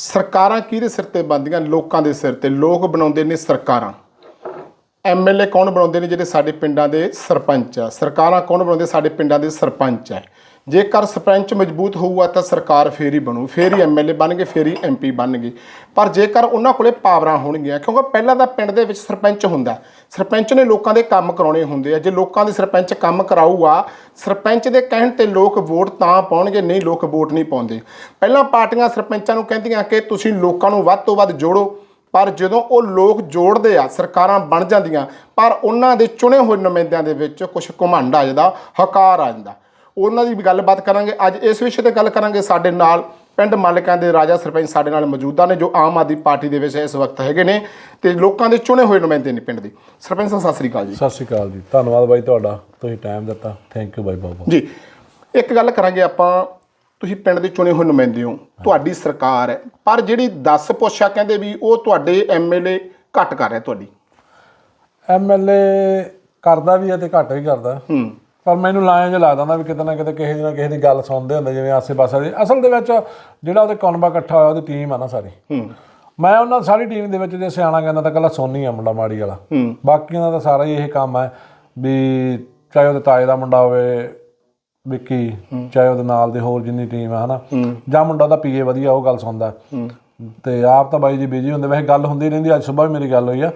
ਸਰਕਾਰਾਂ ਕਿਹਦੇ ਸਿਰ ਤੇ ਬਣਦੀਆਂ ਲੋਕਾਂ ਦੇ ਸਿਰ ਤੇ। ਲੋਕ ਬਣਾਉਂਦੇ ਨੇ ਸਰਕਾਰਾਂ। ਐਮਐਲਏ ਕੌਣ ਬਣਾਉਂਦੇ ਨੇ ਜਿਹੜੇ ਸਾਡੇ ਪਿੰਡਾਂ ਦੇ ਸਰਪੰਚ ਆ? ਸਰਕਾਰਾਂ ਕੌਣ ਬਣਾਉਂਦੇ? ਸਾਡੇ ਪਿੰਡਾਂ ਦੇ ਸਰਪੰਚ ਆ। ਜੇਕਰ ਸਰਪੰਚ ਮਜ਼ਬੂਤ ਹੋਊਗਾ ਤਾਂ ਸਰਕਾਰ ਫੇਰ ਹੀ ਬਣੂ, ਫੇਰ ਹੀ ਐਮਐਲਏ ਬਣਨਗੇ ਫੇਰ ਹੀ ਐਮਪੀ ਬਣਨਗੇ ਪਰ ਜੇਕਰ ਉਹਨਾਂ ਕੋਲੇ ਪਾਵਰਾਂ ਹੋਣਗੀਆਂ, ਕਿਉਂਕਿ ਪਹਿਲਾਂ ਤਾਂ ਪਿੰਡ ਦੇ ਵਿੱਚ ਸਰਪੰਚ ਹੁੰਦਾ ਸਰਪੰਚ ਨੇ ਲੋਕਾਂ ਦੇ ਕੰਮ ਕਰਾਉਣੇ ਹੁੰਦੇ ਆ। ਜੇ ਲੋਕਾਂ ਦੇ ਸਰਪੰਚ ਕੰਮ ਕਰਾਊਗਾ, ਸਰਪੰਚ ਦੇ ਕਹਿਣ ਤੇ ਲੋਕ ਵੋਟ ਤਾਂ ਪਾਉਣਗੇ, ਨਹੀਂ ਲੋਕ ਵੋਟ ਨਹੀਂ ਪਾਉਂਦੇ। ਪਹਿਲਾਂ ਪਾਰਟੀਆਂ ਸਰਪੰਚਾਂ ਨੂੰ ਕਹਿੰਦੀਆਂ ਕਿ ਤੁਸੀਂ ਲੋਕਾਂ ਨੂੰ ਵੱਧ ਤੋਂ ਵੱਧ ਜੋੜੋ, ਪਰ ਜਦੋਂ ਉਹ ਲੋਕ ਜੋੜਦੇ ਆ, ਸਰਕਾਰਾਂ ਬਣ ਜਾਂਦੀਆਂ, ਪਰ ਉਹਨਾਂ ਦੇ ਚੁਣੇ ਹੋਏ ਨੁਮਾਇੰਦਿਆਂ ਦੇ ਵਿੱਚ ਕੁਝ ਘਮੰਡ ਆ ਜਾਂਦਾ, ਹਕਾਰ ਆ ਜਾਂਦਾ। ਉਹਨਾਂ ਦੀ ਵੀ ਗੱਲਬਾਤ ਕਰਾਂਗੇ। ਅੱਜ ਇਸ ਵਿਸ਼ੇ ਤੇ ਗੱਲ ਕਰਾਂਗੇ ਸਾਡੇ ਨਾਲ ਪਿੰਡ ਮਾਲਕਾਂ ਦੇ ਰਾਜਾ ਸਰਪੰਚ ਸਾਡੇ ਨਾਲ ਮੌਜੂਦਾ ਨੇ ਜੋ ਆਮ ਆਦਮੀ ਪਾਰਟੀ ਦੇ ਵਿੱਚ ਇਸ ਵਕਤ ਹੈਗੇ ਨੇ ਤੇ ਲੋਕਾਂ ਦੇ ਚੁਣੇ ਹੋਏ ਨੁਮਾਇੰਦੇ ਨੇ ਪਿੰਡ ਦੇ। ਸਰਪੰਚ ਸਾਹਿਬ ਸਤਿ ਸ੍ਰੀ ਅਕਾਲ ਜੀ। ਸਤਿ ਸ਼੍ਰੀ ਅਕਾਲ ਜੀ। ਧੰਨਵਾਦ ਬਾਈ ਤੁਹਾਡਾ। ਤੁਸੀਂ ਟਾਈਮ ਦਿੱਤਾ। ਥੈਂਕ ਯੂ ਬਾਈ ਬਹੁਤ ਬਹੁਤ। ਜੀ ਇੱਕ ਗੱਲ ਕਰਾਂਗੇ ਆਪਾਂ। ਤੁਸੀਂ ਪਿੰਡ ਦੇ ਚੁਣੇ ਹੋਏ ਨੁਮਾਇੰਦੇ ਹੋ। ਤੁਹਾਡੀ ਸਰਕਾਰ ਹੈ ਪਰ ਜਿਹੜੀ 10 ਪੁੱਛਾ ਕਹਿੰਦੇ ਵੀ ਉਹ ਤੁਹਾਡੇ ਐਮਐਲਏ ਘੱਟ ਕਰ ਰਿਹਾ ਤੁਹਾਡੀ। ਐਮਐਲਏ ਕਰਦਾ ਵੀ ਹੈ ਤੇ ਘੱਟ ਵੀ ਕਰਦਾ। ਹੂੰ। ਪਰ ਮੈਨੂੰ ਲਾਇਆ ਜਿਹਾ ਲੱਗਦਾ ਹੁੰਦਾ ਵੀ ਕਿਤੇ ਨਾ ਕਿਤੇ ਕਿਸੇ ਨਾ ਕਿਸੇ ਦੀ ਗੱਲ ਸੁਣਦੇ ਹੁੰਦੇ ਜਿਵੇਂ ਆਸੇ-ਪਾਸੇ ਦੀ। ਅਸਲ ਦੇ ਵਿੱਚ ਜਿਹੜਾ ਉਹਦੇ ਕੌਨਬਾ ਇਕੱਠਾ ਹੋਇਆ ਉਹਦੀ ਟੀਮ ਆ ਨਾ ਸਾਰੀ। ਹੂੰ। ਮੈਂ ਉਹਨਾਂ ਸਾਰੀ ਟੀਮ ਦੇ ਵਿੱਚ ਜੇ ਸਿਆਣਾ ਕਹਿੰਦਾ ਤਾਂ ਕੱਲਾ ਸੋਨੀ ਆ ਮੁੰਡਾ ਮਾੜੀ ਵਾਲਾ। ਹੂੰ। ਬਾਕੀਆਂ ਦਾ ਤਾਂ ਸਾਰਾ ਹੀ ਇਹ ਕੰਮ ਹੈ ਵੀ ਚਾਹੇ ਉਹਦੇ ਤਾਏ ਦਾ ਮੁੰਡਾ ਹੋਵੇ ਵਿੱਕੀ ਚਾਹੇ ਉਹਦੇ ਨਾਲ ਦੇ ਹੋਰ ਜਿੰਨੀ ਟੀਮ ਹੈ ਹਨਾ? ਜਾਂ ਮੁੰਡਾ ਦਾ ਪੀਏ ਵਧੀਆ ਉਹ ਗੱਲ ਸੁਣਦਾ। ਤੇ ਆਪ ਤਾਂ ਬਾਈ ਜੀ ਬਿਜ਼ੀ ਹੁੰਦੇ ਵੈਸੇ ਗੱਲ ਹੁੰਦੀ ਰਹਿੰਦੀ ਅੱਜ ਸਵੇਰ ਵੀ ਮੇਰੀ ਗੱਲ ਹੋਈ ਆ।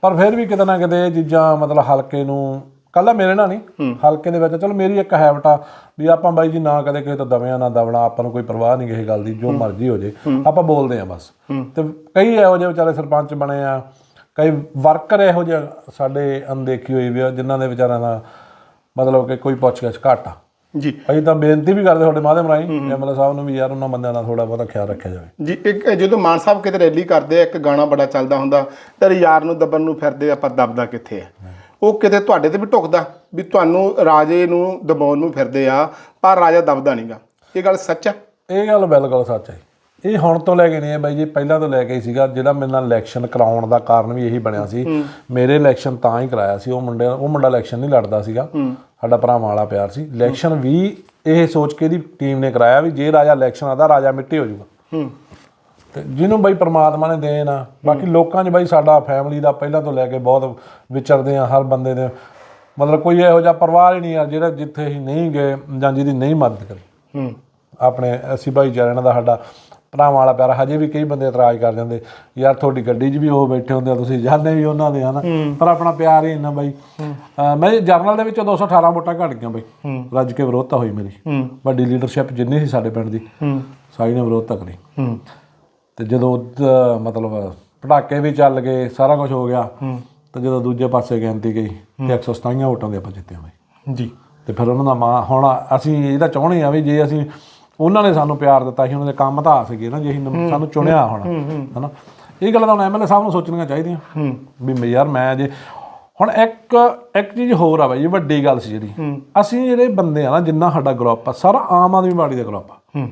ਪਰ ਫਿਰ ਵੀ ਕਿਤੇ ਨਾ ਕਿਤੇ ਇਹ ਚੀਜ਼ਾਂ ਮਤਲਬ ਹਲਕੇ ਨੂੰ ਕੱਲਾ ਮੇਰੇ ਨਾਲ ਨਹੀਂ ਹਲਕੇ ਦੇ ਵਿੱਚ। ਚਲੋ ਮੇਰੀ ਇੱਕ ਹੈਬਿਟ ਆ ਵੀ ਆਪਾਂ ਬਾਈ ਜੀ ਨਾ ਕਦੇ ਕਿਸੇ ਤੋਂ ਦਵਿਆਂ ਨਾ ਦਵਣਾ ਆਪਾਂ ਨੂੰ ਕੋਈ ਪਰਵਾਹ ਨਹੀਂ ਕਿਸੇ ਗੱਲ ਦੀ ਜੋ ਮਰਜ਼ੀ ਹੋ ਜੇ ਆਪਾਂ ਬੋਲਦੇ ਆ ਬਸ। ਤੇ ਕਈ ਇਹੋ ਜਿਹੇ ਵਿਚਾਰੇ ਸਰਪੰਚ ਬਣੇ ਆ ਕਈ ਵਰਕਰ ਇਹੋ ਜਿਹੇ ਸਾਡੇ ਅਣਦੇਖੀ ਹੋਈ ਵੀ ਜਿਨ੍ਹਾਂ ਦੇ ਵਿਚਾਰਿਆਂ ਦਾ ਮਤਲਬ ਕਿ ਕੋਈ ਪੁੱਛ ਗਿੱਛ ਘੱਟ ਆ। ਜੀ। ਅਸੀਂ ਤਾਂ ਬੇਨਤੀ ਵੀ ਕਰਦੇ ਤੁਹਾਡੇ ਮਾਧਿਅਮ ਰਾਹੀਂ ਐਮਐਲਏ ਸਾਹਿਬ ਨੂੰ ਵੀ ਯਾਰ ਉਹਨਾਂ ਬੰਦਿਆਂ ਦਾ ਥੋੜਾ ਬਹੁਤਾ ਖਿਆਲ ਰੱਖਿਆ ਜਾਵੇ। ਜੀ ਇੱਕ ਜਦੋਂ ਮਾਨ ਸਾਹਿਬ ਕਿਤੇ ਰੈਲੀ ਕਰਦੇ ਆ ਇੱਕ ਗਾਣਾ ਬੜਾ ਚੱਲਦਾ ਹੁੰਦਾ ਤੇਰੇ ਯਾਰ ਨੂੰ ਦੱਬਣ ਨੂੰ ਫਿਰਦੇ ਆਪਾਂ ਦੱਬਦਾ ਕਿੱਥੇ ਆ? ਉਹ ਕਿਤੇ ਤੁਹਾਡੇ ਤੇ ਵੀ ਢੁਕਦਾ ਵੀ ਤੁਹਾਨੂੰ ਰਾਜੇ ਨੂੰ ਦਬਾਉਣ ਨੂੰ ਫਿਰਦੇ ਆ ਪਰ ਰਾਜਾ ਦਬਦਾ ਨਹੀਂਗਾ ਇਹ ਗੱਲ ਸੱਚ ਆ? ਇਹ ਗੱਲ ਬਿਲਕੁਲ ਸੱਚ ਹੈ ਇਹ ਹੁਣ ਤੋਂ ਲੈ ਕੇ ਨਹੀਂ ਹੈ ਬਾਈ ਜੀ ਪਹਿਲਾਂ ਤੋਂ ਲੈ ਕੇ ਹੀ ਸੀਗਾ ਜਿਹੜਾ ਮੇਰੇ ਨਾਲ ਇਲੈਕਸ਼ਨ ਕਰਾਉਣ ਦਾ ਕਾਰਨ ਵੀ ਇਹੀ ਬਣਿਆ ਸੀ। ਮੇਰੇ ਇਲੈਕਸ਼ਨ ਤਾਂ ਹੀ ਕਰਾਇਆ ਸੀ ਉਹ ਮੁੰਡੇ ਉਹ ਮੁੰਡਾ ਇਲੈਕਸ਼ਨ ਨਹੀਂ ਲੜਦਾ ਸੀਗਾ। ਸਾਡਾ ਭਰਾਵਾਂ ਵਾਲਾ ਪਿਆਰ ਸੀ। ਇਲੈਕਸ਼ਨ ਵੀ ਇਹ ਸੋਚ ਕੇ ਦੀ ਟੀਮ ਨੇ ਕਰਾਇਆ ਵੀ ਜੇ ਰਾਜਾ ਇਲੈਕਸ਼ਨ ਆਦਾ ਰਾਜਾ ਮਿੱਟੀ ਹੋ ਜਾਊਗਾ। ਹੂੰ। ਤੇ ਜਿਹਨੂੰ ਬਾਈ ਪ੍ਰਮਾਤਮਾ ਨੇ ਦੇਣ ਆ ਬਾਕੀ ਲੋਕਾਂ 'ਚ ਬਾਈ ਸਾਡਾ ਫੈਮਿਲੀ ਦਾ ਪਹਿਲਾਂ ਤੋਂ ਲੈ ਕੇ ਬਹੁਤ ਵਿਚਰਦੇ ਆ ਹਰ ਬੰਦੇ ਦੇ। ਮਤਲਬ ਕੋਈ ਇਹੋ ਜਿਹਾ ਪਰਿਵਾਰ ਹੀ ਨਹੀਂ ਆ ਜਿਹੜਾ ਜਿੱਥੇ ਹੀ ਨਹੀਂ ਗਏ ਜਾਂ ਜਿਹਦੀ ਨਹੀਂ ਮਦਦ ਕਰੀ। ਹੂੰ। ਆਪਣੇ ਅਸੀਂ ਭਾਈਚਾਰਿਆਂ ਦਾ ਸਾਡਾ ਭਰਾਵਾਂ ਵਾਲਾ ਪਿਆਰ ਹਜੇ ਵੀ ਕਈ ਬੰਦੇ ਇਤਰਾਜ਼ ਕਰ ਜਾਂਦੇ ਯਾਰ ਤੁਹਾਡੀ ਗੱਡੀ 'ਚ ਵੀ ਉਹ ਬੈਠੇ ਹੁੰਦੇ ਆ ਤੁਸੀਂ ਜਾਣਦੇ ਵੀ ਉਹਨਾਂ ਦੇ ਹਨਾ? ਪਰ ਆਪਣਾ ਪਿਆਰ ਹੀ ਇੰਨਾ ਬਾਈ। ਮੈਂ ਜਰਨਲ ਦੇ ਵਿੱਚ 218 ਵੋਟਾਂ ਘਟ ਗਈਆਂ ਬਾਈ। ਰੱਜ ਕੇ ਵਿਰੋਧਤਾ ਹੋਈ ਮੇਰੀ। ਵੱਡੀ ਲੀਡਰਸ਼ਿਪ ਜਿੰਨੀ ਸੀ ਸਾਡੇ ਪਿੰਡ ਦੀ ਸਾਰੀ ਨੇ ਵਿਰੋਧਤਾ ਕਰੀ। ਤੇ ਜਦੋਂ ਮਤਲਬ ਪਟਾਕੇ ਵੀ ਚੱਲ ਗਏ ਸਾਰਾ ਕੁਝ ਹੋ ਗਿਆ ਤੇ ਜਦੋਂ ਦੂਜੇ ਪਾਸੇ ਗਿਣਤੀ ਗਈ ਤੇ 127 ਵੋਟਾਂ ਦੇ ਆਪਾਂ ਜਿੱਤੇ ਬਾਈ ਜੀ। ਤੇ ਫਿਰ ਉਹਨਾਂ ਦਾ ਮਾਂ ਹੁਣ ਅਸੀਂ ਇਹਦਾ ਚਾਹੁੰਦੇ ਆ ਵੀ ਜੇ ਅਸੀਂ ਉਹਨਾਂ ਨੇ ਸਾਨੂੰ ਪਿਆਰ ਦਿੱਤਾ ਸੀ ਉਹਨਾਂ ਦੇ ਕੰਮ ਤਾਂ ਆ ਸਕੇ ਨਾ ਜੇ ਅਸੀਂ ਸਾਨੂੰ ਚੁਣਿਆ ਹੁਣ ਹਨਾ। ਇਹ ਗੱਲਾਂ ਤਾਂ ਹੁਣ ਐਮਐਲਏ ਸਾਹਿਬ ਨੂੰ ਸੋਚਣੀਆਂ ਚਾਹੀਦੀਆਂ। ਵੀ ਮੈਂ ਯਾਰ ਮੈਂ ਜੇ ਹੁਣ ਇੱਕ ਇੱਕ ਚੀਜ਼ ਹੋਰ ਆ ਬਾਈ ਵੱਡੀ ਗੱਲ ਸੀ ਜਿਹੜੀ। ਅਸੀਂ ਜਿਹੜੇ ਬੰਦੇ ਆ ਨਾ ਜਿੰਨਾ ਸਾਡਾ ਗਰੁੱਪ ਆ ਸਾਰਾ ਆਮ ਆਦਮੀ ਪਾਰਟੀ ਦਾ ਗਰੁੱਪ ਆ। ਹੂੰ।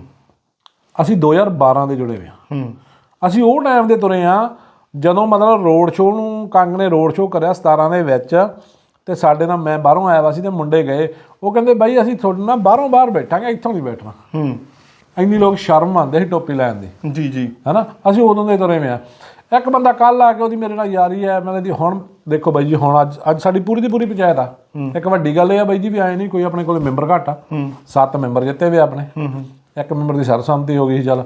ਅਸੀਂ 2012 ਦੇ ਜੁੜੇ ਹੋਏ ਆ ਹੂੰ। ਅਸੀਂ ਉਹ ਟਾਈਮ ਦੇ ਤੁਰੇ ਆ ਜਦੋਂ ਮਤਲਬ ਰੋਡ ਸ਼ੋਅ ਨੂੰ ਕੰਗ ਨੇ ਰੋਡ ਸ਼ੋਅ ਕਰਿਆ 17 ਦੇ ਵਿੱਚ ਤੇ ਸਾਡੇ ਨਾਲ ਮੈਂ ਬਾਹਰੋਂ ਆਇਆ ਵਾ ਸੀ ਤੇ ਮੁੰਡੇ ਗਏ। ਉਹ ਕਹਿੰਦੇ ਬਾਈ ਅਸੀਂ ਤੁਹਾਡੇ ਨਾਲ ਬਾਹਰੋਂ ਬਾਹਰ ਬੈਠਾਂਗੇ ਇੱਥੋਂ ਨਹੀਂ ਬੈਠਣਾ। ਹੂੰ। ਇੰਨੀ ਲੋਕ ਸ਼ਰਮ ਆਉਂਦੇ ਸੀ ਟੋਪੀ ਲੈਣ ਦੀ। ਜੀ ਜੀ। ਹੈਨਾ? ਅਸੀਂ ਉਦੋਂ ਦੇ ਤੁਰੇ ਆ ਇੱਕ ਬੰਦਾ ਕੱਲ ਆ ਕੇ ਉਹਦੀ ਮੇਰੇ ਨਾਲ ਯਾਰੀ ਹੈ ਮੈਂ ਦੀ ਹੁਣ ਦੇਖੋ ਬਾਈ ਜੀ ਹੁਣ ਅੱਜ ਅੱਜ ਸਾਡੀ ਪੂਰੀ ਦੀ ਪੂਰੀ ਪੰਚਾਇਤ ਆ। ਇੱਕ ਵੱਡੀ ਗੱਲ ਇਹ ਆ ਬਾਈ ਜੀ ਵੀ ਆਏ ਨਹੀਂ ਕੋਈ ਆਪਣੇ ਕੋਲੇ ਮੈਂਬਰ ਘੱਟ ਆ। ਸੱਤ ਮੈਂਬਰ ਜਿੱਤੇ ਵੇ ਆਪਣੇ। ਇੱਕ ਮੈਂਬਰ ਦੀ ਸਰਸੰਮਤੀ ਹੋ ਗਈ ਸੀ ਚੱਲ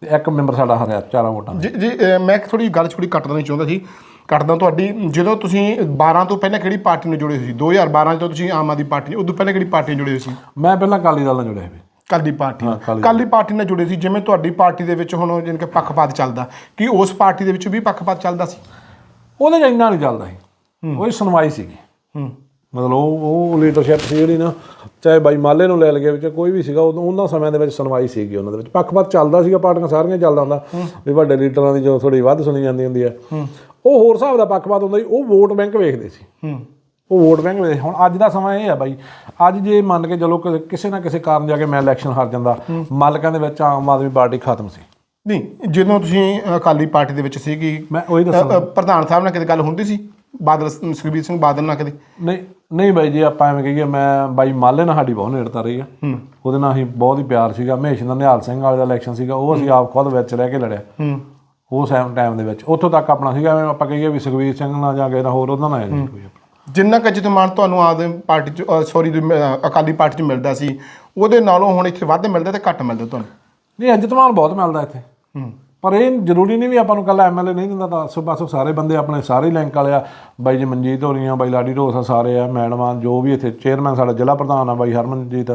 ਤੇ ਇੱਕ ਮੈਂਬਰ ਸਾਡਾ ਹਰਿਆ ਚਾਰਾਂ ਵੋਟਾਂ। ਜੀ ਜੀ ਅਹ ਮੈਂ ਥੋੜੀ ਗੱਲ ਛੋੜੀ ਕੱਟ ਦੇਣੀ ਚਾਹੁੰਦਾ ਸੀ ਕੱਟਦਾ ਤੁਹਾਡੀ ਜਦੋਂ ਤੁਸੀਂ 12 ਤੋਂ ਪਹਿਲਾਂ ਕਿਹੜੀ ਪਾਰਟੀ ਨਾਲ ਜੁੜੇ ਹੋਏ ਸੀ? 2012 ਜਦੋਂ ਤੁਸੀਂ ਆਮ ਆਦਮੀ ਪਾਰਟੀ ਉਦੋਂ ਪਹਿਲਾਂ ਕਿਹੜੀ ਪਾਰਟੀ ਨਾਲ ਜੁੜੇ ਹੋਏ ਸੀ? ਮੈਂ ਪਹਿਲਾਂ ਅਕਾਲੀ ਦਲ ਨਾਲ ਜੁੜਿਆ ਹੋਇਆ ਕਾਲੀ ਪਾਰਟੀ ਨਾਲ। ਅਕਾਲੀ ਕਾਲੀ ਪਾਰਟੀ ਨਾਲ ਜੁੜੇ ਸੀ ਜਿਵੇਂ ਤੁਹਾਡੀ ਪਾਰਟੀ ਦੇ ਵਿੱਚ ਹੁਣ ਜਿਨ ਕਿ ਪੱਖਪਾਤ ਚੱਲਦਾ ਕੀ ਉਸ ਪਾਰਟੀ ਦੇ ਵਿੱਚ ਵੀ ਪੱਖਪਾਤ ਚੱਲਦਾ ਸੀ? ਉਹਦੇ 'ਚ ਇੰਨਾ ਨਹੀਂ ਚੱਲਦਾ ਸੀ। ਉਹਦੀ ਸੁਣਵਾਈ ਸੀਗੀ। ਹੂੰ। ਮਤਲਬ ਉਹ ਉਹ ਲੀਡਰਸ਼ਿਪ ਸੀ ਜਿਹੜੀ ਨਾ ਚਾਹੇ ਬਾਈ ਮਾਲੇ ਨੂੰ ਲੈ ਲਗੇ ਵਿੱਚ ਕੋਈ ਵੀ ਸੀਗਾ ਉਦੋਂ ਉਹਨਾਂ ਸਮਿਆਂ ਦੇ ਵਿੱਚ ਸੁਣਵਾਈ ਸੀਗੀ ਉਹਨਾਂ ਦੇ ਵਿੱਚ। ਪੱਖਪਾਤ ਚੱਲਦਾ ਸੀਗਾ ਪਾਰਟੀਆਂ ਸਾਰੀਆਂ ਚੱਲਦਾ ਹੁੰਦਾ। ਵੀ ਵੱਡੇ ਲੀਡਰਾਂ ਦੀ ਜੋ ਥੋੜੀ ਵੱਧ ਸੁਣੀ ਜਾਂਦੀ ਹੁੰਦੀ ਹੈ। ਉਹ ਹੋਰ ਹਿਸਾਬ ਦਾ ਪੱਖਪਾਤ ਹੁੰਦਾ ਸੀ ਉਹ ਵੋਟ ਬੈਂਕ ਵੇਖਦੇ ਸੀ। ਉਹ ਵੋਟ ਬੈਂਕ ਵੇਖਦੇ ਹੁਣ ਅੱਜ ਦਾ ਸਮਾਂ ਇਹ ਆ ਬਾਈ ਅੱਜ ਜੇ ਮੰਨ ਕੇ ਚਲੋ ਕਿਸੇ ਨਾ ਕਿਸੇ ਕਾਰਨ ਜਾ ਕੇ ਮੈਂ ਇਲੈਕਸ਼ਨ ਹਾਰ ਜਾਂਦਾ ਮਾਲਕਾਂ ਦੇ ਵਿੱਚ ਆਮ ਆਦਮੀ ਪਾਰਟੀ ਖਤਮ ਸੀ। ਨਹੀਂ ਜਦੋਂ ਤੁਸੀਂ ਅਕਾਲੀ ਪਾਰਟੀ ਦੇ ਵਿੱਚ ਸੀਗੀ ਮੈਂ ਉਹੀ ਅ, ਪ੍ਰਧਾਨ ਸਾਹਿਬ ਨਾਲ ਕਿਤੇ ਗੱਲ ਹੁੰਦੀ ਸੀ? ਬਾਦਲ ਸੁਖਬੀਰ ਸਿੰਘ ਬਾਦਲ ਨਾਲ ਕਦੇ ਨਹੀਂ ਨਹੀਂ ਬਾਈ ਜੀ ਆਪਾਂ ਐਵੇਂ ਕਹੀਏ ਮੈਂ ਬਾਈ ਮਾਲੇ ਨਾਲ ਸਾਡੀ ਬਹੁਤ ਨੇੜਤਾ ਰਹੀ ਆ। ਹੂੰ। ਉਹਦੇ ਨਾਲ ਅਸੀਂ ਬਹੁਤ ਹੀ ਪਿਆਰ ਸੀਗਾ। ਮਹੇਸ਼ ਨਿਹਾਲ ਸਿੰਘ ਵਾਲੇ ਦਾ ਇਲੈਕਸ਼ਨ ਸੀਗਾ ਉਹ ਅਸੀਂ ਆਪ ਖੁਦ ਵਿੱਚ ਰਹਿ ਕੇ ਲੜਿਆ। ਉਸ ਟਾਈਮ ਦੇ ਵਿੱਚ। ਉੱਥੋਂ ਤੱਕ ਆਪਣਾ ਸੀਗਾ ਐਵੇਂ ਆਪਾਂ ਕਹੀਏ ਵੀ ਸੁਖਵੀਰ ਸਿੰਘ ਨਾਲ ਜਾਂ ਕਿਸੇ ਨਾਲ ਹੋਰ ਉਹਦਾ ਨਾਲ ਹੈ ਨਹੀਂ ਕੋਈ ਆਪਣਾ। ਜਿੰਨਾ ਕੁ ਜਿੱਤ ਮਾਨ ਤੁਹਾਨੂੰ ਆਦਮ ਪਾਰਟੀ ਚ ਸੌਰੀ ਅਕਾਲੀ ਪਾਰਟੀ ਚ ਮਿਲਦਾ ਸੀ ਉਹਦੇ ਨਾਲੋਂ ਹੁਣ ਇੱਥੇ ਵੱਧ ਮਿਲਦਾ ਤੇ ਘੱਟ ਮਿਲਦਾ ਤੁਹਾਨੂੰ? ਨਹੀਂ ਇੱਜ਼ਤ ਮਾਨ ਬਹੁਤ ਮਿਲਦਾ ਇੱਥੇ। ਹੂੰ। ਪਰ ਇਹ ਜ਼ਰੂਰੀ ਨਹੀਂ ਵੀ ਆਪਾਂ ਨੂੰ ਕੱਲਾ ਐਮਐਲਏ ਨਹੀਂ ਦਿੰਦਾ ਤਾਂ ਆਸੋ ਪਾਸੋਂ ਸਾਰੇ ਬੰਦੇ ਆਪਣੇ ਸਾਰੇ ਲਿੰਕ ਵਾਲੇ ਆ। ਬਾਈ ਜੀ ਮਨਜੀਤ ਹੋਰੀਆਂ ਬਾਈ ਲਾਡੀ ਢੋਸਾ ਸਾਰੇ ਆ ਮੈਡਮਾਂ ਜੋ ਵੀ ਇੱਥੇ ਚੇਅਰਮੈਨ ਸਾਡਾ ਜ਼ਿਲ੍ਹਾ ਪ੍ਰਧਾਨ ਆ ਬਾਈ ਹਰਮਨਜੀਤ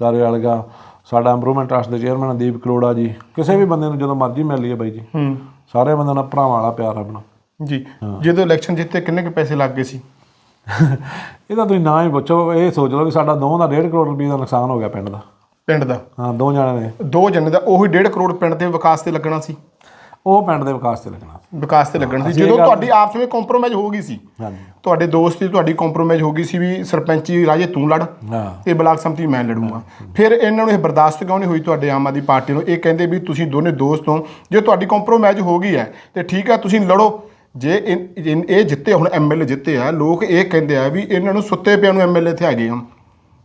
ਦਾਰੇ ਵਾਲਗਾ ਸਾਡਾ ਇੰਪਰੂਵਮੈਂਟ ਟਰਸਟ ਦੇ ਚੇਅਰਮੈਨ ਆ ਦੀਪ ਕਰੋੜਾ ਜੀ। ਕਿਸੇ ਵੀ ਬੰਦੇ ਨੂੰ ਜਦੋਂ ਮਰਜ਼ੀ ਮਿਲ ਲਈਏ ਬਾਈ ਜੀ। ਹੂੰ। ਸਾਰੇ ਬੰਦਿਆਂ ਨਾਲ ਭਰਾਵਾਂ ਵਾਲਾ ਪਿਆਰ ਆਪਣਾ। ਜੀ ਜਦੋਂ ਇਲੈਕਸ਼ਨ ਜਿੱਤੇ ਕਿੰਨੇ ਕੁ ਪੈਸੇ ਲੱਗ ਗਏ ਸੀ? ਇਹਦਾ ਤੁਸੀਂ ਨਾ ਹੀ ਪੁੱਛੋ ਇਹ ਸੋਚ ਲਓ ਵੀ ਸਾਡਾ ਦੋਵਾਂ ਦਾ 1.5 ਕਰੋੜ ਰੁਪਏ ਦਾ ਨੁਕਸਾਨ ਹੋ ਗਿਆ ਪਿੰਡ ਦਾ। ਪਿੰਡ ਦਾ। ਹਾਂ ਦੋ ਜਣਿਆਂ ਨੇ। ਦੋ ਜਣੇ ਦਾ ਉਹੀ 1.5 ਕਰੋੜ ਪਿੰਡ ਦੇ ਵਿਕਾਸ ਤੇ ਲੱਗਣਾ ਸੀ। ਉਹ ਪਿੰਡ ਦੇ ਵਿਕਾਸ ਤੇ ਲੱਗਣਾ ਸੀ। ਵਿਕਾਸ ਤੇ ਲੱਗਣਾ ਸੀ। ਜਦੋਂ ਤੁਹਾਡੀ ਆਪਸ ਵਿੱਚ ਕੰਪਰੋਮਾਈਜ਼ ਹੋ ਗਈ ਸੀ। ਹਾਂਜੀ। ਤੁਹਾਡੇ ਦੋਸਤ ਦੀ ਤੁਹਾਡੀ ਕੰਪਰੋਮਾਈਜ਼ ਹੋ ਗਈ ਸੀ ਵੀ ਸਰਪੰਚੀ ਰਾਜੇ ਤੂੰ ਲੜ। ਹਾਂ। ਤੇ ਬਲਾਕ ਸੰਮਤੀ ਮੈਂ ਲੜੂੰਗਾ। ਫਿਰ ਇਹਨਾਂ ਨੂੰ ਇਹ ਬਰਦਾਸ਼ਤ ਕਿਉਂ ਨਹੀਂ ਹੋਈ ਤੁਹਾਡੇ ਆਮ ਆਦਮੀ ਪਾਰਟੀ ਨੂੰ? ਇਹ ਕਹਿੰਦੇ ਵੀ ਤੁਸੀਂ ਦੋਨੇ ਦੋਸਤ ਹੋ। ਜੇ ਤੁਹਾਡੀ ਕੰਪਰੋਮਾਈਜ਼ ਹੋ ਗਈ ਹੈ ਤੇ ਠੀਕ ਹੈ ਤੁਸੀਂ ਲੜੋ। ਜੇ ਇਨ- ਇਨ- ਇਹ ਜਿੱਤੇ ਹੁਣ ਐਮਐਲਏ ਜਿੱਤੇ ਆ ਲੋਕ ਇਹ ਕਹਿੰਦੇ ਆ ਵੀ ਇਹਨਾਂ ਨੂੰ ਸੁੱਤੇ ਪਿਆ ਨੂੰ ਐਮਐਲਏ ਇੱਥੇ ਹੈਗੇ ਆ।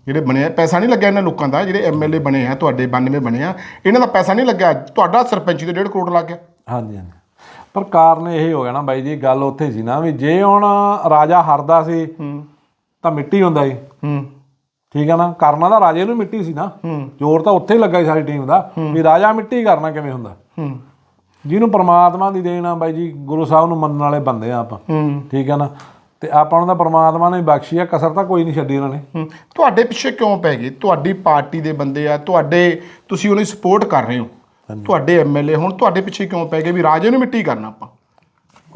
ਜਿਹੜੇ ਬਣੇ ਆ ਪੈਸਾ ਨਹੀਂ ਲੱਗਿਆ ਇਹਨਾਂ ਲੋਕਾਂ ਦਾ ਜਿਹੜੇ ਐਮਐਲਏ ਬਣੇ ਆ ਤੁਹਾਡੇ 92 ਬਣੇ ਆ ਇਹਨਾਂ ਦਾ ਪੈਸਾ ਨਹੀਂ ਲੱਗਿਆ ਤੁਹਾਡਾ ਸਰਪੰਚੀ ਤੇ 1.5 ਕਰੋੜ ਲੱਗ ਗਿਆ। ਹਾਂਜੀ ਹਾਂਜੀ। ਪਰ ਕਾਰਨ ਇਹ ਹੋ ਗਿਆ ਨਾ ਬਾਈ ਜੀ ਗੱਲ ਉੱਥੇ ਸੀ ਨਾ ਵੀ ਜੇ ਹੁਣ ਰਾਜਾ ਹਰਦਾ ਸੀ ਹੂੰ। ਤਾਂ ਮਿੱਟੀ ਹੁੰਦਾ ਸੀ। ਹੂੰ। ਠੀਕ ਹੈ ਨਾ? ਕਰਨਾ ਤਾਂ ਰਾਜੇ ਨੂੰ ਮਿੱਟੀ ਸੀ ਨਾ। ਜ਼ੋਰ ਤਾਂ ਉੱਥੇ ਹੀ ਲੱਗਾ ਸੀ ਸਾਡੀ ਟੀਮ ਦਾ ਵੀ ਰਾਜਾ ਮਿੱਟੀ ਕਰਨਾ ਕਿਵੇਂ ਹੁੰਦਾ? ਹੂੰ। ਜਿਹਨੂੰ ਪ੍ਰਮਾਤਮਾ ਦੀ ਦੇਣ ਆ ਬਾਈ ਜੀ ਗੁਰੂ ਸਾਹਿਬ ਨੂੰ ਮੰਨਣ ਵਾਲੇ ਬੰਦੇ ਆ ਆਪਾਂ। ਹੂੰ। ਠੀਕ ਹੈ ਨਾ? ਤੇ ਆਪਾਂ ਨੂੰ ਤਾਂ ਪ੍ਰਮਾਤਮਾ ਨੇ ਬਖਸ਼ੀ ਆ ਕਸਰ ਤਾਂ ਕੋਈ ਨਹੀਂ ਛੱਡੀ ਉਹਨਾਂ ਨੇ। ਹੂੰ। ਤੁਹਾਡੇ ਪਿੱਛੇ ਕਿਉਂ ਪੈ ਗਏ ਤੁਹਾਡੀ ਪਾਰਟੀ ਦੇ ਬੰਦੇ ਆ ਤੁਹਾਡੇ ਤੁਸੀਂ ਉਹਨੂੰ ਸਪੋਰਟ ਕਰ ਰਹੇ ਹੋ। ਤੁਹਾਡੇ ਐਮਐਲਏ ਹੁਣ ਤੁਹਾਡੇ ਪਿੱਛੇ ਕਿਉਂ ਪੈ ਗਏ ਵੀ ਰਾਜੇ ਨੂੰ ਮਿੱਟੀ ਕਰਨਾ ਆਪਾਂ?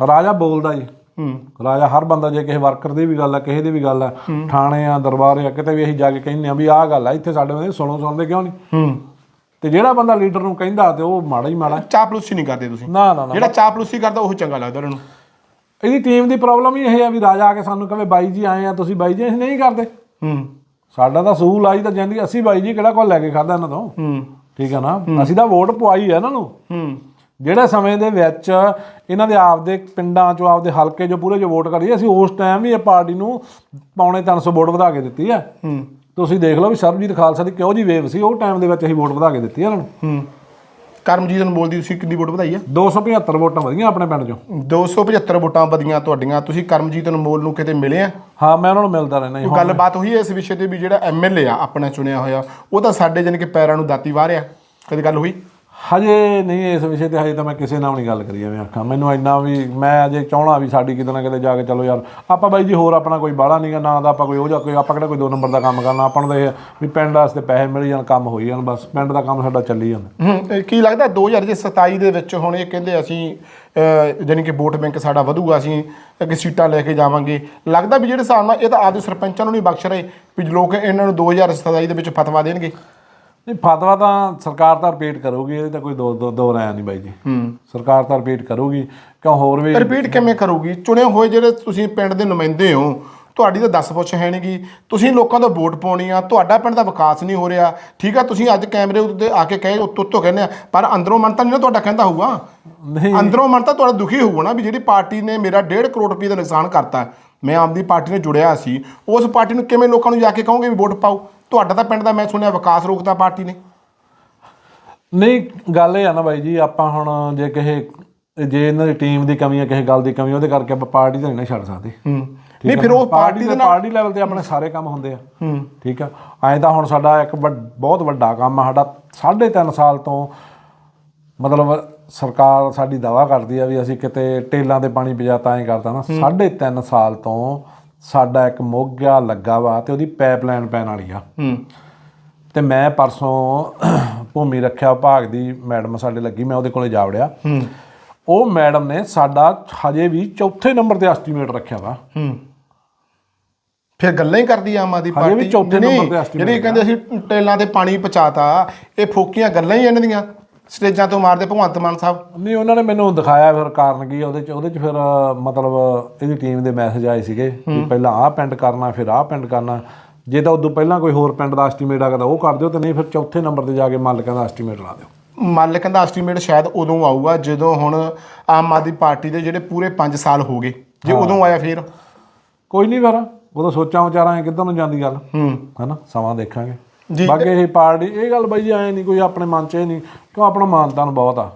ਰਾਜਾ ਬੋਲਦਾ ਜੀ। ਹੂੰ। ਰਾਜਾ ਹਰ ਬੰਦਾ ਜੇ ਕਿਸੇ ਵਰਕਰ ਦੀ ਵੀ ਗੱਲ ਆ ਕਿਸੇ ਦੀ ਵੀ ਗੱਲ ਆ ਥਾਣੇ ਆ ਦਰਬਾਰ ਆ ਕਿਤੇ ਵੀ ਅਸੀਂ ਜਾ ਕੇ ਕਹਿੰਦੇ ਆ ਵੀ ਆਹ ਗੱਲ ਆ ਇੱਥੇ ਸਾਡੇ ਬੰਦੇ ਸੁਣੋ ਸੁਣਦੇ ਕਿਉਂ ਨਹੀਂ? ਹੂੰ। ਤੇ ਜਿਹੜਾ ਬੰਦਾ ਲੀਡਰ ਨੂੰ ਕਹਿੰਦਾ ਤੇ ਉਹ ਮਾੜਾ ਹੀ ਮਾੜਾ। ਚਾਪਲੂਸੀ ਨਹੀਂ ਕਰਦੇ ਤੁਸੀਂ? ਨਾ ਨਾ ਨਾ। ਜਿਹੜਾ ਚਾਪਲੂਸੀ ਕਰਦਾ ਉਹ ਚੰਗਾ ਲੱਗਦਾ ਉਹਨਾਂ ਨੂੰ? ਇਹਦੀ ਟੀਮ ਦੀ ਪ੍ਰੋਬਲਮ ਹੀ ਇਹ ਆ ਵੀ ਰਾਜਾ ਆ ਕੇ ਸਾਨੂੰ ਕਹੇ ਬਾਈ ਜੀ ਆਏ ਆ ਤੁਸੀਂ ਬਾਈ ਜੀ ਅਸੀਂ ਨਹੀਂ ਕਰਦੇ। ਹੂੰ। ਸਾਡਾ ਤਾਂ ਸੂਲ ਆਈ ਤਾਂ ਜਾਂਦੀ ਅਸੀਂ ਬਾਈ ਜੀ ਕਿਹੜਾ ਕੋਲ ਲੈ ਕੇ ਖਾਦਾ ਇਹਨਾਂ ਤੋਂ? ਹੂੰ। ਠੀਕ ਆ ਨਾ? ਅਸੀਂ ਤਾਂ ਵੋਟ ਪਵਾਈ ਆ ਇਹਨਾਂ ਨੂੰ। ਹੂੰ। ਜਿਹੜੇ ਸਮੇਂ ਦੇ ਵਿੱਚ ਇਹਨਾਂ ਦੇ ਆਪਦੇ ਪਿੰਡਾਂ ਚੋਂ ਆਪਦੇ ਹਲਕੇ ਚੋਂ ਪੂਰੇ ਜੋ ਵੋਟ ਕਰੀ ਅਸੀਂ ਉਸ ਟਾਈਮ ਵੀ ਇਹ ਪਾਰਟੀ ਨੂੰ ਪੌਣੇ 300 ਵੋਟ ਵਧਾ ਕੇ ਦਿੱਤੀ ਆ। ਹੂੰ। ਤੁਸੀਂ ਦੇਖ ਲਓ ਵੀ ਸਰਬਜੀਤ ਖਾਲਸਾ ਦੀ ਕਿਹੋ ਜੀ ਵੇਵ ਸੀ ਉਹ ਟਾਈਮ ਦੇ ਵਿੱਚ ਅਸੀਂ ਵੋਟ ਵਧਾ ਕੇ ਦਿੱਤੀ ਇਹਨਾਂ ਨੂੰ। ਹੂੰ। ਕਰਮਜੀਤ ਨੂੰ ਬੋਲਦੀ ਤੁਸੀਂ ਕਿੰਨੀ ਵੋਟ ਵਧਾਈ ਆ? 275 ਵੋਟਾਂ ਵਧੀਆਂ ਆਪਣੇ ਪਿੰਡ ਚੋਂ। 275 ਵੋਟਾਂ ਵਧੀਆਂ ਤੁਹਾਡੀਆਂ ਤੁਸੀਂ ਕਰਮਜੀਤ ਅਨਮੋਲ ਨੂੰ ਕਿਤੇ ਮਿਲੇ ਆ? ਹਾਂ ਮੈਂ ਉਹਨਾਂ ਨੂੰ ਮਿਲਦਾ ਰਹਿਣਾ ਜੀ ਕੋਈ ਗੱਲਬਾਤ ਹੋਈ ਹੈ ਇਸ ਵਿਸ਼ੇ ਤੇ ਵੀ ਜਿਹੜਾ ਐਮਐਲਏ ਆ ਆਪਣਾ ਚੁਣਿਆ ਹੋਇਆ ਉਹ ਤਾਂ ਸਾਡੇ ਜਾਣੀ ਕਿ ਪੈਰਾਂ ਨੂੰ ਦਾਤੀ ਵਾਰਿਆ? ਕਦੇ ਗੱਲ ਹੋਈ? ਹਜੇ ਨਹੀਂ ਇਸ ਵਿਸ਼ੇ ਤੇ ਹਜੇ ਤਾਂ ਮੈਂ ਕਿਸੇ ਨਾਲ ਵੀ ਨਹੀਂ ਗੱਲ ਕਰੀ ਐਵੇਂ ਆਖਾਂ ਮੈਨੂੰ ਇੰਨਾ ਵੀ ਮੈਂ ਅਜੇ ਚਾਹਣਾ ਵੀ ਸਾਡੀ ਕਿਤੇ ਨਾ ਕਿਤੇ ਜਾ ਕੇ ਚਲੋ ਯਾਰ। ਆਪਾਂ ਬਾਈ ਜੀ ਹੋਰ ਆਪਣਾ ਕੋਈ ਬਾਹਲਾ ਨਹੀਂਗਾ ਨਾ ਦਾ ਆਪਾਂ ਕੋਈ ਉਹ ਜਾ ਕੋਈ ਆਪਾਂ ਕਿਹੜਾ ਕੋਈ ਦੋ ਨੰਬਰ ਦਾ ਕੰਮ ਕਰਨਾ। ਆਪਾਂ ਨੂੰ ਤਾਂ ਇਹ ਵੀ ਪਿੰਡ ਵਾਸਤੇ ਪੈਸੇ ਮਿਲ ਜਾਣ ਕੰਮ ਹੋਈ ਜਾਣ ਬਸ ਪਿੰਡ ਦਾ ਕੰਮ ਸਾਡਾ ਚੱਲੀ ਜਾਂਦਾ। ਹੂੰ ਇਹ ਕੀ ਲੱਗਦਾ 2027 ਦੇ ਵਿੱਚ ਹੁਣ ਇਹ ਕਹਿੰਦੇ ਅਸੀਂ ਅਹ, ਜਾਣੀ ਕਿ ਵੋਟ ਬੈਂਕ ਸਾਡਾ ਵਧੂਗਾ ਅਸੀਂ ਅੱਗੇ ਸੀਟਾਂ ਲੈ ਕੇ ਜਾਵਾਂਗੇ। ਲੱਗਦਾ ਵੀ ਜਿਹੜੇ ਹਿਸਾਬ ਨਾਲ ਇਹ ਤਾਂ ਆਪਦੇ ਸਰਪੰਚਾਂ ਨੂੰ ਨਹੀਂ ਬਖਸ਼ ਰਹੇ ਵੀ ਲੋਕ ਇਹਨਾਂ ਨੂੰ 2027 ਦੇ ਵਿੱਚ ਫਤਵਾ ਦੇਣਗੇ। ਨਹੀਂ ਫਤਵਾ ਤਾਂ ਸਰਕਾਰ ਤਾਂ ਰਿਪੀਟ ਕਰੂਗੀ ਇਹਦੇ ਤਾਂ ਕੋਈ ਦੋ ਦੋ ਦੋ ਰਾਇ ਨਹੀਂ ਬਾਈ ਜੀ। ਹੂੰ। ਸਰਕਾਰ ਤਾਂ ਰਿਪੀਟ ਕਰੂਗੀ ਕਿਉਂ ਹੋਰ ਵੀ ਰਿਪੀਟ ਕਿਵੇਂ ਕਰੂਗੀ? ਚੁਣੇ ਹੋਏ ਜਿਹੜੇ ਤੁਸੀਂ ਪਿੰਡ ਦੇ ਨੁਮਾਇੰਦੇ ਹੋ ਤੁਹਾਡੀ ਤਾਂ 10 ਪੁੱਛ ਹੈ ਨਹੀਂਗੀ ਤੁਸੀਂ ਲੋਕਾਂ ਦਾ ਵੋਟ ਪਾਉਣੀ ਆ ਤੁਹਾਡਾ ਪਿੰਡ ਦਾ ਵਿਕਾਸ ਨਹੀਂ ਹੋ ਰਿਹਾ। ਠੀਕ ਆ ਤੁਸੀਂ ਅੱਜ ਕੈਮਰੇ ਉੱਤੇ ਆ ਕੇ ਕਹੇ ਉੱਤੋਂ ਉੱਤੋਂ ਕਹਿੰਦੇ ਆ ਪਰ ਅੰਦਰੋਂ ਮਨ ਤਾਂ ਨਹੀਂ ਨਾ ਤੁਹਾਡਾ ਕਹਿੰਦਾ ਹੋਊਗਾ। ਨਹੀਂ। ਅੰਦਰੋਂ ਮਨ ਤਾਂ ਤੁਹਾਡਾ ਦੁਖੀ ਹੋਊਗਾ ਨਾ ਵੀ ਜਿਹੜੀ ਪਾਰਟੀ ਨੇ ਮੇਰਾ 1.5 ਕਰੋੜ ਰੁਪਏ ਦਾ ਨੁਕਸਾਨ ਕਰਤਾ। ਮੈਂ ਆਪਦੀ ਪਾਰਟੀ ਨਾਲ ਜੁੜਿਆ ਸੀ। ਉਸ ਪਾਰਟੀ ਨੂੰ ਕਿਵੇਂ ਲੋਕਾਂ ਨੂੰ ਜਾ ਕੇ ਕਹੋਗੇ ਵੀ ਵੋਟ ਪਾਓ? ਤੁਹਾਡਾ ਤਾਂ ਪਿੰਡ ਦਾ ਮੈਂ ਸੁਣਿਆ ਵਿਕਾਸ ਰੋਕਤਾ ਪਾਰਟੀ ਨੇ। ਨਹੀਂ ਗੱਲ ਇਹ ਆ ਨਾ ਬਾਈ ਜੀ ਆਪਾਂ ਹੁਣ ਜੇ ਕਿਸੇ ਜੇ ਇਹਨਾਂ ਦੀ ਟੀਮ ਦੀ ਕਮੀ ਹੈ ਕਿਸੇ ਗੱਲ ਦੀ ਕਮੀ ਉਹਦੇ ਕਰਕੇ ਆਪਾਂ ਪਾਰਟੀ ਤਾਂ ਨਹੀਂ ਨਾ ਛੱਡ ਸਕਦੇ। ਹੂੰ। ਨਹੀਂ ਫਿਰ ਉਹ ਪਾਰਟੀ ਦੇ ਨਾਲ ਪਾਰਟੀ ਲੈਵਲ ਤੇ ਆਪਣੇ ਸਾਰੇ ਕੰਮ ਹੁੰਦੇ ਆ। ਹੂੰ। ਠੀਕ ਆ? ਐਂ ਤਾਂ ਹੁਣ ਸਾਡਾ ਇੱਕ ਬਹੁਤ ਵੱਡਾ ਕੰਮ ਆ ਸਾਡਾ 3.5 ਸਾਲ ਤੋਂ ਮਤਲਬ ਸਰਕਾਰ ਸਾਡੀ ਦਾਵਾ ਕਰਦੀ ਆ ਵੀ ਅਸੀਂ ਕਿਤੇ ਟੇਲਾਂ ਤੇ ਪਾਣੀ ਪਜਾਤਾ ਐਂ ਕਰਦਾ ਨਾ। 3.5 ਸਾਲ ਤੋਂ ਸਾਡਾ ਇੱਕ ਮੋਗਾ ਲੱਗਾ ਵਾ ਤੇ ਉਹਦੀ ਪਾਈਪਲਾਈਨ ਪੈਣ ਵਾਲੀ ਆ। ਹੂੰ। ਤੇ ਮੈਂ ਪਰਸੋਂ ਭੂਮੀ ਰੱਖਿਆ ਵਿਭਾਗ ਦੀ ਮੈਡਮ ਸਾਡੇ ਲੱਗੀ ਮੈਂ ਉਹਦੇ ਕੋਲੇ ਜਾ ਵੜਿਆ। ਹੂੰ। ਉਹ ਮੈਡਮ ਨੇ ਸਾਡਾ ਹਜੇ ਵੀ ਚੌਥੇ ਨੰਬਰ ਤੇ ਐਸਟੀਮੇਟ ਰੱਖਿਆ ਵਾ। ਹੂੰ। ਫਿਰ ਗੱਲਾਂ ਹੀ ਕਰਦੀ ਆ ਆਮ ਹਜੇ ਪਾਰਟੀ। ਵੀ ਚੌਥੇ ਨਹੀਂ, ਨੰਬਰ ਤੇ estimate ਜਿਹੜੀ ਕਹਿੰਦੇ ਅਸੀਂ ਟੇਲਾਂ ਤੇ ਪਾਣੀ ਪਹੁੰਚਾਤਾ ਇਹ ਫੋਕੀਆਂ ਗੱਲਾਂ ਹੀ ਇਹਨਾਂ ਦੀਆਂ। ਸਟੇਜਾਂ ਤੋਂ ਮਾਰਦੇ ਭਗਵੰਤ ਮਾਨ ਸਾਹਿਬ। ਨਹੀਂ ਉਹਨਾਂ ਨੇ ਮੈਨੂੰ ਦਿਖਾਇਆ ਫਿਰ ਕਾਰਨ ਕੀ ਆ ਉਹਦੇ ਚ ਉਹਦੇ ਚ ਫਿਰ ਅ, ਮਤਲਬ ਇਹਦੀ ਟੀਮ ਦੇ ਮੈਸੇਜ ਆਏ ਸੀਗੇ ਵੀ ਪਹਿਲਾਂ ਆਹ ਪਿੰਡ ਕਰਨਾ ਫਿਰ ਆਹ ਪਿੰਡ ਕਰਨਾ। ਜੇ ਤਾਂ ਉਦੋਂ ਪਹਿਲਾਂ ਕੋਈ ਹੋਰ ਪਿੰਡ ਦਾ ਐਸਟੀਮੇਟ ਆ ਤਾਂ ਉਹ ਕਰ ਦਿਓ ਤੇ ਨਹੀਂ ਫਿਰ ਚੌਥੇ ਨੰਬਰ ਤੇ ਜਾ ਕੇ ਮਾਲਕਾਂ ਦਾ ਐਸਟੀਮੇਟ ਲਾ ਦਿਓ। ਮਾਲਕ ਕਹਿੰਦਾ ਐਸਟੀਮੇਟ ਸ਼ਾਇਦ ਉਦੋਂ ਆਊਗਾ ਜਦੋਂ ਹੁਣ ਆਮ ਆਦਮੀ ਪਾਰਟੀ ਦੇ ਜਿਹੜੇ ਪੂਰੇ 5 ਸਾਲ ਹੋ ਗਏ। ਜੇ ਉਦੋਂ ਆਇਆ ਫਿਰ? ਕੋਈ ਨਹੀਂ ਫਿਰ ਉਦੋਂ ਸੋਚਾਂ ਵਿਚਾਰਾਂ ਕਿੱਧਰ ਨੂੰ ਜਾਂਦੀ ਗੱਲ। ਹੂੰ। ਹਨਾ ਸਮਾਂ ਦੇਖਾਂਗੇ। ਬਾਕੀ ਇਹ ਪਾਰਟੀ ਇਹ ਗੱਲ ਬਾਈ ਐ ਨਹੀਂ ਕੋਈ ਆਪਣੇ ਮਨ 'ਚ ਇਹ ਨਹੀਂ ਕਿਉਂ ਆਪਣਾ ਮਾਨਤਾਨ ਬਹੁਤ ਆ।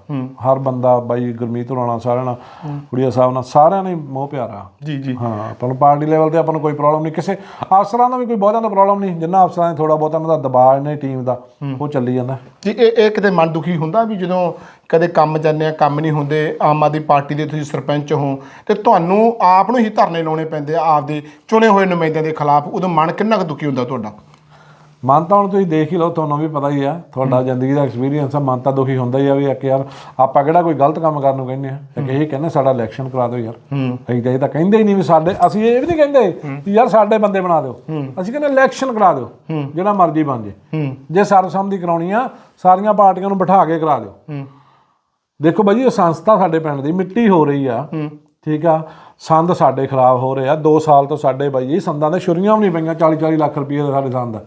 ਹਰ ਬੰਦਾ ਬਾਈ ਗੁਰਮੀਤ ਹੋਣਾ ਸਾਰਿਆਂ ਨਾਲ ਕੁੜੀਆ ਸਾਹਿਬ ਨਾਲ ਸਾਰਿਆਂ ਨੇ ਮੋਹ ਪਿਆਰਾ ਜੀ ਜੀ। ਹਾਂ ਆਪਾਂ ਨੂੰ ਪਾਰਟੀ ਲੈਵਲ ਤੇ ਆਪਾਂ ਨੂੰ ਕੋਈ ਪ੍ਰੋਬਲਮ ਨਹੀਂ। ਕਿਸੇ ਅਫਸਰਾਂ ਦਾ ਵੀ ਕੋਈ ਬਹੁਤਾਂ ਦਾ ਪ੍ਰੋਬਲਮ ਨਹੀਂ। ਜਿੰਨਾ ਅਫਸਰਾਂ ਨੇ ਥੋੜਾ ਬਹੁਤਾ ਉਹਨਾਂ ਦਾ ਦਬਾਅ ਨੇ ਟੀਮ ਦਾ ਉਹ ਚੱਲੀ ਜਾਂਦਾ। ਜੀ ਇਹ ਇਹ ਕਿਤੇ ਮਨ ਦੁਖੀ ਹੁੰਦਾ ਵੀ ਜਦੋਂ ਕਦੇ ਕੰਮ ਜਾਂਦੇ ਆ ਕੰਮ ਨਹੀਂ ਹੁੰਦੇ ਆਮ ਆਦਮੀ ਪਾਰਟੀ ਦੇ ਤੁਸੀਂ ਸਰਪੰਚ ਹੋ ਤੇ ਤੁਹਾਨੂੰ ਆਪ ਨੂੰ ਹੀ ਧਰਨੇ ਲਾਉਣੇ ਪੈਂਦੇ ਆ ਆਪਦੇ ਚੁਣੇ ਹੋਏ ਨੁਮਾਇੰਦਿਆਂ ਦੇ ਖਿਲਾਫ। ਉਦੋਂ ਮਨ ਕਿੰਨਾ ਕੁ ਦੁਖੀ ਹੁੰਦਾ ਤੁਹਾਡਾ? ਮਨ ਤਾਂ ਹੁਣ ਤੁਸੀਂ ਦੇਖ ਹੀ ਲਓ ਤੁਹਾਨੂੰ ਵੀ ਪਤਾ ਹੀ ਆ। ਤੁਹਾਡਾ ਜ਼ਿੰਦਗੀ ਦਾ ਐਕਸਪੀਰੀਅੰਸ ਆ ਮਨ ਤਾਂ ਦੁਖੀ ਹੁੰਦਾ ਹੀ ਆ ਵੀ ਇੱਕ ਯਾਰ ਆਪਾਂ ਕਿਹੜਾ ਕੋਈ ਗਲਤ ਕੰਮ ਕਰਨ ਨੂੰ ਕਹਿੰਦੇ ਆ? ਇੱਕ ਇਹ ਕਹਿੰਦੇ ਸਾਡਾ ਇਲੈਕਸ਼ਨ ਕਰਾ ਦਿਓ ਯਾਰ। ਅਸੀਂ ਤਾਂ ਇਹ ਤਾਂ ਕਹਿੰਦੇ ਹੀ ਨਹੀਂ ਵੀ ਸਾਡੇ ਅਸੀਂ ਇਹ ਵੀ ਨਹੀਂ ਕਹਿੰਦੇ ਵੀ ਯਾਰ ਸਾਡੇ ਬੰਦੇ ਬਣਾ ਦਿਓ। ਅਸੀਂ ਕਹਿੰਦੇ ਇਲੈਕਸ਼ਨ ਕਰਾ ਦਿਓ। ਜਿਹੜਾ ਮਰਜ਼ੀ ਬਣ ਜੇ। ਜੇ ਸਰਬਸੰਮਤੀ ਕਰਾਉਣੀ ਆ ਸਾਰੀਆਂ ਪਾਰਟੀਆਂ ਨੂੰ ਬਿਠਾ ਕੇ ਕਰਾ ਦਿਓ। ਦੇਖੋ ਬਾਜੀ ਇਹ ਸੰਸਥਾ ਸਾਡੇ ਪਿੰਡ ਦੀ ਮਿੱਟੀ ਹੋ ਰਹੀ ਆ। ਠੀਕ ਆ? ਸੰਦ ਸਾਡੇ ਖਰਾਬ ਹੋ ਰਹੇ ਆ। 2 ਸਾਲ ਤੋਂ ਸਾਡੇ ਬਾਈ ਜੀ ਸੰਦਾਂ ਦੇ ਛੁਰੀਆਂ ਵੀ ਨਹੀਂ ਪਈਆਂ 40 40 ਲੱਖ ਰੁਪਏ ਦੇ ਸਾਡੇ ਸੰਦ।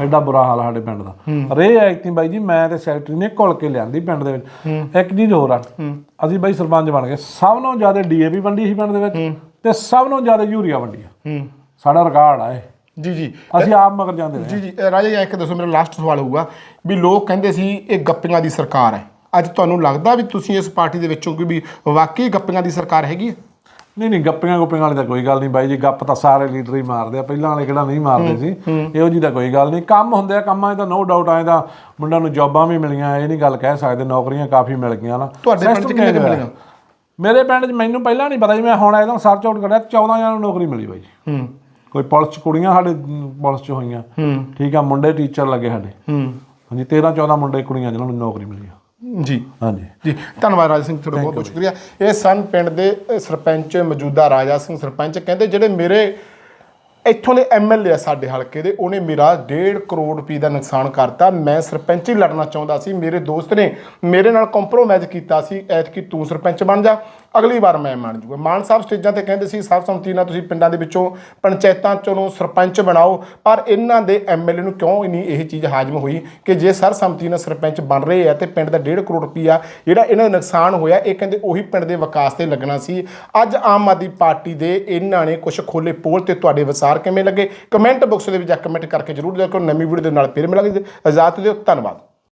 ਐਡਾ ਬੁਰਾ ਹਾਲ ਸਾਡੇ ਪਿੰਡ ਦਾ। ਰੇ ਐਕਟੀ ਬਾਈ ਜੀ ਮੈਂ ਤੇ ਸੈਕਟਰੀ ਨੇ ਘੁਲ ਕੇ ਲਿਆਂਦੀ ਪਿੰਡ ਦੇ ਵਿੱਚ। ਇੱਕ ਚੀਜ਼ ਹੋਰ ਆ। ਅਸੀਂ ਬਾਈ ਸਰਪੰਚ ਬਣ ਗਏ। ਸਭ ਨਾਲੋਂ ਜ਼ਿਆਦਾ ਡੀਏਪੀ ਵੰਡੀ ਸੀ ਪਿੰਡ ਦੇ ਵਿੱਚ ਤੇ ਸਭ ਨਾਲੋਂ ਜ਼ਿਆਦਾ ਯੂਰੀਆ ਵੰਡੀ ਆ ਸਾਡਾ ਰਿਕਾਰਡ ਆ ਇਹ। ਜੀ ਜੀ। ਅਸੀਂ ਆਪ ਮਗਰ ਜਾਂਦੇ ਰਹੇ। ਜੀ। ਜੀ ਰਾਜਾ ਜੀ ਇੱਕ ਦੱਸੋ ਮੇਰਾ ਲਾਸਟ ਸਵਾਲ ਹੋਊਗਾ ਵੀ ਲੋਕ ਕਹਿੰਦੇ ਸੀ ਇਹ ਗੱਪੀਆਂ ਦੀ ਸਰਕਾਰ ਹੈ। ਅੱਜ ਤੁਹਾਨੂੰ ਲੱਗਦਾ ਵੀ ਤੁਸੀਂ ਇਸ ਪਾਰਟੀ ਦੇ ਵਿੱਚੋਂ ਕਿ ਵੀ ਵਾਕਈ ਗੱਪੀਆਂ ਦੀ ਸਰਕਾਰ ਹੈਗੀ ਹੈ? ਨਹੀਂ ਨਹੀਂ ਗੱਪੀਆਂ ਗੁੱਪੀਆਂ ਵਾਲੀ ਤਾਂ ਕੋਈ ਗੱਲ ਨਹੀਂ ਬਾਈ ਜੀ। ਗੱਪ ਤਾਂ ਸਾਰੇ ਲੀਡਰ ਹੀ ਮਾਰਦੇ ਆ। ਪਹਿਲਾਂ ਵਾਲੇ ਕਿਹੜਾ ਨਹੀਂ ਮਾਰਦੇ ਸੀ। ਇਹੋ ਜੀ ਤਾਂ ਕੋਈ ਗੱਲ ਨਹੀਂ। ਕੰਮ ਹੁੰਦੇ ਆ ਕੰਮਾਂ 'ਚ ਤਾਂ ਨੋ ਡਾਊਟ ਆਏ ਤਾਂ ਮੁੰਡਿਆਂ ਨੂੰ ਜੌਬਾਂ ਵੀ ਮਿਲੀਆਂ ਇਹ ਨਹੀਂ ਗੱਲ ਕਹਿ ਸਕਦੇ ਨੌਕਰੀਆਂ ਕਾਫੀ ਮਿਲ ਗਈਆਂ ਨਾ। ਤੁਹਾਡੇ ਪਿੰਡ 'ਚ ਕਿੰਨੇ। ਮਿਲੀਆਂ? ਮੇਰੇ ਪਿੰਡ 'ਚ ਮੈਨੂੰ ਪਹਿਲਾਂ ਨਹੀਂ ਪਤਾ ਜੀ ਮੈਂ ਹੁਣ ਇਹਦਾ ਸਰਚ ਆਊਟ ਕਰਿਆ 14 ਜਣਾਂ ਨੂੰ ਨੌਕਰੀ ਮਿਲੀ ਬਾਈ ਜੀ। ਹੂੰ। ਕੋਈ ਪੁਲਿਸ 'ਚ ਕੁੜੀਆਂ ਸਾਡੇ ਪੁਲਿਸ 'ਚ ਹੋਈਆਂ। ਹੂੰ। ਠੀਕ ਆ ਮੁੰਡੇ ਟੀਚਰ ਲੱਗੇ ਸਾਡੇ। ਹੂੰ। ਹਾਂਜੀ 13 14 ਮੁੰਡੇ ਕੁੜੀਆਂ ਜਿਹਨਾਂ ਨੂੰ ਨੌਕਰੀ ਮਿਲੀ ਆ। ਜੀ। ਹਾਂਜੀ। ਜੀ ਧੰਨਵਾਦ ਰਾਜਾ ਸਿੰਘ ਤੁਹਾਡਾ ਬਹੁਤ ਬਹੁਤ ਸ਼ੁਕਰੀਆ। ਇਹ ਸਨ ਪਿੰਡ ਦੇ ਸਰਪੰਚ ਮੌਜੂਦਾ ਰਾਜਾ ਸਿੰਘ ਸਰਪੰਚ। ਕਹਿੰਦੇ ਜਿਹੜੇ ਮੇਰੇ ਇੱਥੋਂ ਦੇ ਐਮਐਲਏ ਆ ਸਾਡੇ ਹਲਕੇ ਦੇ ਉਹਨੇ ਮੇਰਾ 1.5 ਕਰੋੜ ਰੁਪਏ ਦਾ ਨੁਕਸਾਨ ਕਰਤਾ। ਮੈਂ ਸਰਪੰਚ ਹੀ ਲੜਨਾ ਚਾਹੁੰਦਾ ਸੀ। ਮੇਰੇ ਦੋਸਤ ਨੇ ਮੇਰੇ ਨਾਲ ਕੰਪਰੋਮਾਈਜ਼ ਕੀਤਾ ਸੀ। ਐਤਕੀ ਤੂੰ ਸਰਪੰਚ ਬਣ ਜਾ। ਅਗਲੀ ਵਾਰ ਮੈਂ ਬਣ ਜੂਗਾ। ਮਾਨ ਸਾਹਿਬ ਸਟੇਜਾਂ ਤੇ ਕਹਿੰਦੇ ਸੀ ਸਰਬਸੰਮਤੀ ਨਾਲ ਤੁਸੀਂ ਪਿੰਡਾਂ ਦੇ ਵਿੱਚੋਂ ਪੰਚਾਇਤਾਂ ਚੋਂ ਸਰਪੰਚ ਬਣਾਓ। ਪਰ ਇਹਨਾਂ ਦੇ ਐਮਐਲਏ ਨੂੰ ਕਿਉਂ ਨਹੀਂ ਇਹ ਚੀਜ਼ ਹਾਜ਼ਮ ਹੋਈ ਕਿ ਜੇ ਸਰਬਸੰਮਤੀ ਨਾਲ ਸਰਪੰਚ ਬਣ ਰਹੇ ਆ ਤੇ ਪਿੰਡ ਦਾ 1.5 ਕਰੋੜ ਰੁਪਈਆ ਜਿਹੜਾ ਇਹਨਾਂ ਦਾ ਨੁਕਸਾਨ ਹੋਇਆ, ਇਹ ਕਹਿੰਦੇ ਉਹੀ ਪਿੰਡ ਦੇ ਵਿਕਾਸ ਤੇ ਲੱਗਣਾ ਸੀ। ਅੱਜ ਆਮ ਆਦਮੀ ਪਾਰਟੀ ਦੇ ਇਹਨਾਂ ਨੇ ਕੁਝ ਖੋਲੇ ਪੋਲ ਤੇ ਤੁਹਾਡੇ ਵਿਚਾਰ ਕਿਵੇਂ ਲੱਗੇ? ਕਮੈਂਟ ਬਾਕਸ ਦੇ ਵਿੱਚ ਜਾ ਕਮੈਂਟ ਕਰਕੇ ਜਰੂਰ ਦਿਓ ਕਰੋ ਨਵੀਂ ਵੀਡੀਓ ਦੇ ਨਾਲ ਫਿਰ ਮਿਲਾਂਗੇ। ਆਜ਼ਾਦ ਦਿਓ। ਧੰਨਵਾਦ।